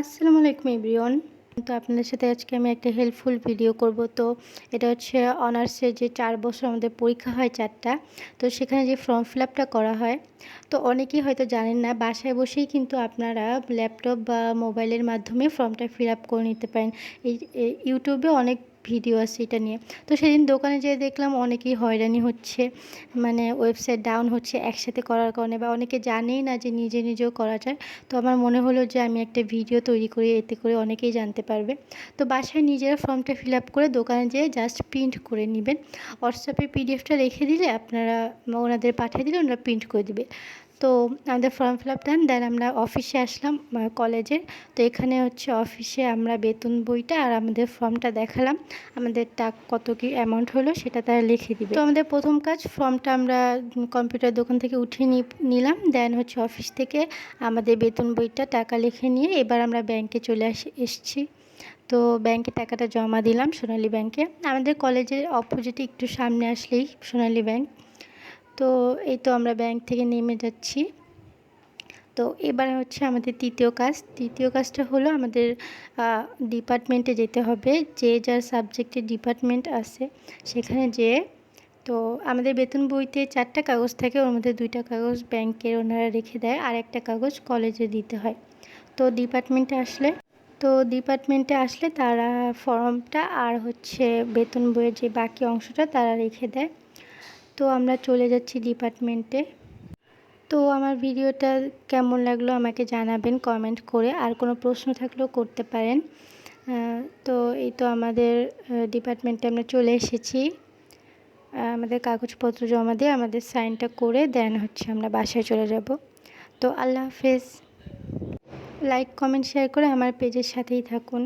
আসসালামু আলাইকুম এভরিওয়ান। তো আপনাদের সাথে আজকে আমি একটা হেল্পফুল ভিডিও করব। তো এটা হচ্ছে অনার্সের যে চার বছর আমাদের পরীক্ষা হয় চারটা, তো সেখানে যে ফর্ম ফিল করা হয়, তো অনেকেই হয়তো জানেন না, বাসায় বসেই কিন্তু আপনারা ল্যাপটপ বা মোবাইলের মাধ্যমে ফর্মটা ফিল করে নিতে পারেন। এই, ইউটিউবে অনেক ভিডিও আছে এটা নিয়ে। তো সেদিন দোকানে যেয়ে দেখলাম অনেকেই হয়রানি হচ্ছে মানে ওয়েবসাইট ডাউন হচ্ছে একসাথে করার কারণে বা অনেকে জানেই না যে নিজে নিজেও করা যায়। তো আমার মনে হলো যে আমি একটা ভিডিও তৈরি করি, এতে করে অনেকেই জানতে পারবে। তো বাসায় নিজেরা ফর্মটা ফিল আপ করে দোকানে যেয়ে জাস্ট প্রিন্ট করে নেবেন। হোয়াটসঅ্যাপে পিডিএফটা রেখে দিলে আপনারা ওনাদের পাঠিয়ে দিলে ওনারা প্রিন্ট করে দিবে। তো আমাদের ফর্ম ফিল আপ দেন দেন আমরা অফিসে আসলাম কলেজের তো এখানে হচ্ছে অফিসে আমরা বেতন বইটা আর আমাদের ফর্মটা দেখালাম। আমাদের টাক কত কি অ্যামাউন্ট হলো সেটা তারা লিখে দিবে। তো আমাদের প্রথম কাজ ফর্মটা আমরা কম্পিউটার দোকান থেকে উঠিয়ে নিলাম। দেন হচ্ছে অফিস থেকে আমাদের বেতন বইটা, টাকা লিখে নিয়ে এবার আমরা ব্যাংকে চলে আসি, এসছি। তো ব্যাংকে টাকাটা জমা দিলাম সোনালী ব্যাংকে আমাদের কলেজের অপোজিটে একটু সামনে আসলেই সোনালী ব্যাংক তো এই তো আমরা ব্যাংক থেকে নেমে যাচ্ছি। তো এবার হচ্ছে আমাদের তৃতীয় কাজ। তৃতীয় কাজটা হলো আমাদের ডিপার্টমেন্টে যেতে হবে। যে যার সাবজেক্টের ডিপার্টমেন্ট আছে সেখানে যেয়ে তো আমাদের বেতন বইতে চারটা কাগজ থাকে। ওর মধ্যে দুইটা কাগজ ব্যাংকের ওনারা রেখে দেয় আর একটা কাগজ কলেজে দিতে হয়। তো ডিপার্টমেন্টে আসলে, তো ডিপার্টমেন্টে আসলে তারা ফর্মটা আর হচ্ছে বেতন বইয়ের যে বাকি অংশটা তারা রেখে দেয়। তো আমরা চলে যাচ্ছি ডিপার্টমেন্টে তো আমার ভিডিওটা কেমন লাগল আমাকে জানাবেন কমেন্ট করে। আর কোনো প্রশ্ন থাকলেও করতে পারেন। তো এই তো আমাদের ডিপার্টমেন্টে আমরা চলে এসেছি। আমাদের কাগজপত্র জমা দিয়ে আমাদের সাইনটা করে দেন হচ্ছে আমরা বাসায় চলে যাব। তো আল্লাহ হাফেজ। লাইক কমেন্ট শেয়ার করে আমার পেজের সাথেই থাকুন।